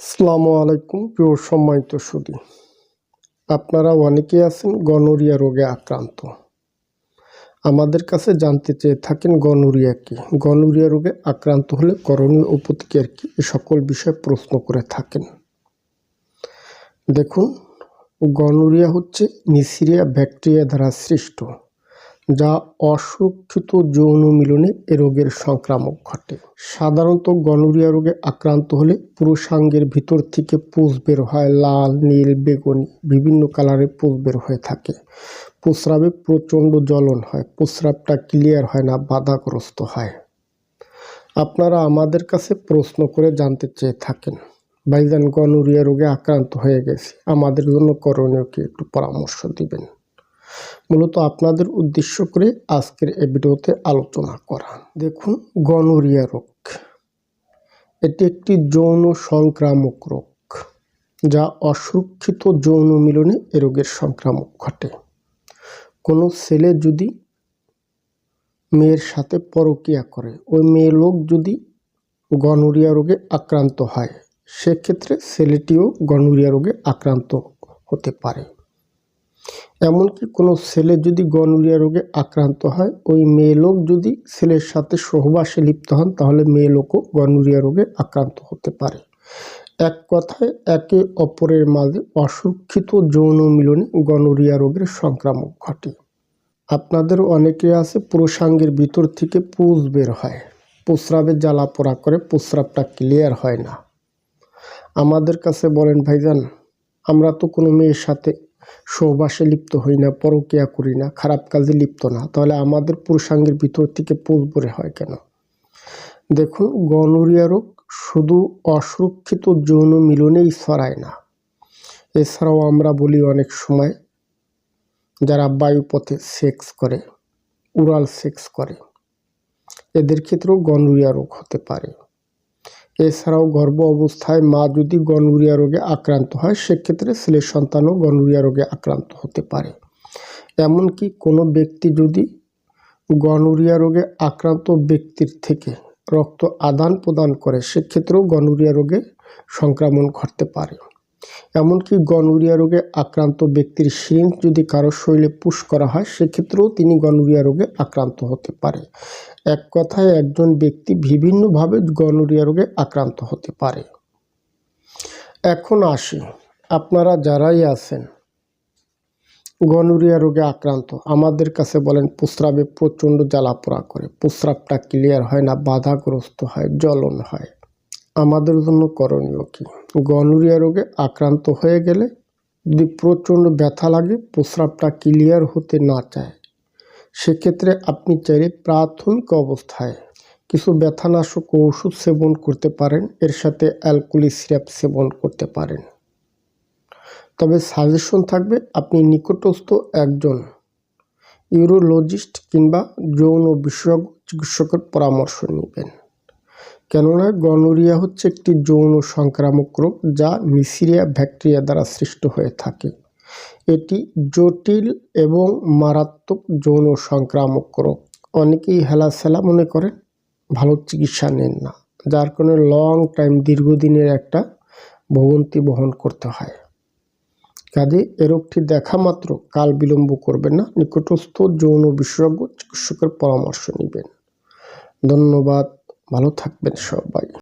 আসসালামু আলাইকুম, প্রিয় সম্মানিত সুদী আপনারা অনেকে আছেন গনোরিয়া রোগে আক্রান্ত। আমাদের কাছে জানতে চেয়ে থাকেন গনোরিয়া কি। গনোরিয়া রোগে আক্রান্ত হলে করণীয় ও কি, এ সকল বিষয়ে প্রশ্ন করে থাকেন। দেখুন, গনোরিয়া হচ্ছে নিসিরিয়া ব্যাকটেরিয়া দ্বারা সৃষ্ট যা অসুরক্ষিত যৌন মিলনে এ রোগের সংক্রামক ঘটে। সাধারণত গনোরিয়া রোগে আক্রান্ত হলে পুরুষাঙ্গের ভিতর থেকে পুষ বের হয়, লাল, নীল, বেগুনি, বিভিন্ন কালারের পুষ বের হয়ে থাকে। প্রস্রাবে প্রচণ্ড জ্বলন হয় প্রস্রাবটা ক্লিয়ার হয় না, বাধাগ্রস্ত হয়। আপনারা আমাদের কাছে প্রশ্ন করে জানতে চেয়ে থাকেন, ভাইজান গনোরিয়া রোগে আক্রান্ত হয়ে গেছে, আমাদের জন্য করণীয় কি? একটু পরামর্শ দিবেন। মূলত আপনাদের উদ্দেশ্য করে আজকের এই ভিডিওতে আলোচনা করা। দেখুন, গনোরিয়া রোগ। এটি একটি যৌন সংক্রামক রোগ, যা অসুরক্ষিত যৌন মিলনে এ রোগের সংক্রামক ঘটে। কোনো ছেলে যদি মেয়ের সাথে পরকিয়া করে, ওই মেয়ে লোক যদি গনোরিয়া রোগে আক্রান্ত হয়, সেক্ষেত্রে ছেলেটিও গনোরিয়া রোগে আক্রান্ত হতে পারে। এমনকি কোনো ছেলে যদি গনোরিয়া রোগে আক্রান্ত হয়, ওই মেয়ে লোক যদি ছেলের সাথে সহবাসে লিপ্ত হন, তাহলে মেয়ে লোকও গনোরিয়া রোগে আক্রান্ত হতে পারে। এক কথায়, একে অপরের মাঝে অসুরক্ষিত যৌন মিলনে গনোরিয়া রোগের সংক্রামক ঘটে। আপনাদের অনেকে আছে পুরুষাঙ্গের ভিতর থেকে পুষ বের হয়। প্রস্রাবে জ্বালা পোড়া করে প্রস্রাবটা ক্লিয়ার হয় না। আমাদের কাছে বলেন, ভাইজান, আমরা তো কোনো মেয়ের সাথে সহবাসে লিপ্ত হই না, পরকিয়া করি না, খারাপ কাজে লিপ্ত না। তাহলে আমাদের পুরুষাঙ্গের ভিতর থেকে পোষ বের হয় কেন? দেখুন গনোরিয়া রোগ শুধু অসুরক্ষিত যৌন মিলনেই ছড়ায় না। এছাড়াও আমরা বলি অনেক সময়, যারা বায়ুপথে সেক্স করে উরাল সেক্স করে, এদের ক্ষেত্রেও গনোরিয়া রোগ হতে পারে। এছাড়াও গর্ভ অবস্থায় মা যদি গনুরিয়া রোগে আক্রান্ত হয়, সেক্ষেত্রে ছেলের সন্তানও গনুরিয়া রোগে আক্রান্ত হতে পারে। এমনকি কোনো ব্যক্তি যদি গনুরিয়া রোগে আক্রান্ত ব্যক্তির থেকে রক্ত আদান প্রদান করে, সেক্ষেত্রেও গনুরিয়া রোগে সংক্রমণ ঘটতে পারে। এমনকি গনোরিয়া রোগে আক্রান্ত ব্যক্তির সিরিঞ্জ যদি কারও শরীরে পুশ করা হয়, সেক্ষেত্রেও তিনি গনোরিয়া রোগে আক্রান্ত হতে পারে। এক কথায়, একজন ব্যক্তি বিভিন্নভাবে গনোরিয়া রোগে আক্রান্ত হতে পারে। এখন আসি। আপনারা যারাই আছেন, গনোরিয়া রোগে আক্রান্ত, আমাদের কাছে বলেন, প্রস্রাবে প্রচণ্ড জ্বালাপোড়া করে। প্রস্রাবটা ক্লিয়ার হয় না, বাধাগ্রস্ত হয়, জ্বলন হয়। আমাদের জন্য করণীয় কি? গনোরিয়া রোগে আক্রান্ত হয়ে গেলে যদি প্রচণ্ড ব্যথা লাগে, প্রস্রাবটা ক্লিয়ার হতে না চায়, সেক্ষেত্রে আপনি চাইলে প্রাথমিক অবস্থায় কিছু ব্যথানাশক ওষুধ সেবন করতে পারেন। এর সাথে অ্যালকোলি সিরাপ সেবন করতে পারেন। তবে সাজেশন থাকবে, আপনি নিকটস্থ একজন ইউরোলজিস্ট কিংবা যৌন বিশেষজ্ঞ চিকিৎসকের পরামর্শ নেবেন। কেননা গনোরিয়া হচ্ছে একটি যৌন সংক্রামক রোগ যা মিসিরিয়া ব্যাকটেরিয়া দ্বারা সৃষ্ট হয়ে থাকে। এটি জটিল এবং মারাত্মক যৌন সংক্রামক রোগ। অনেকেই হেলাসেলা মনে করেন, ভালো চিকিৎসা নেন না, যার কারণে লং টাইম, দীর্ঘদিনের একটা ভবন্তি বহন করতে হয়। কাজে এ রোগটি দেখা মাত্র কাল বিলম্ব করবেন না, নিকটস্থ যৌন বিশেষজ্ঞ চিকিৎসকের পরামর্শ নেবেন। ধন্যবাদ। ভালো থাকবেন সবাই।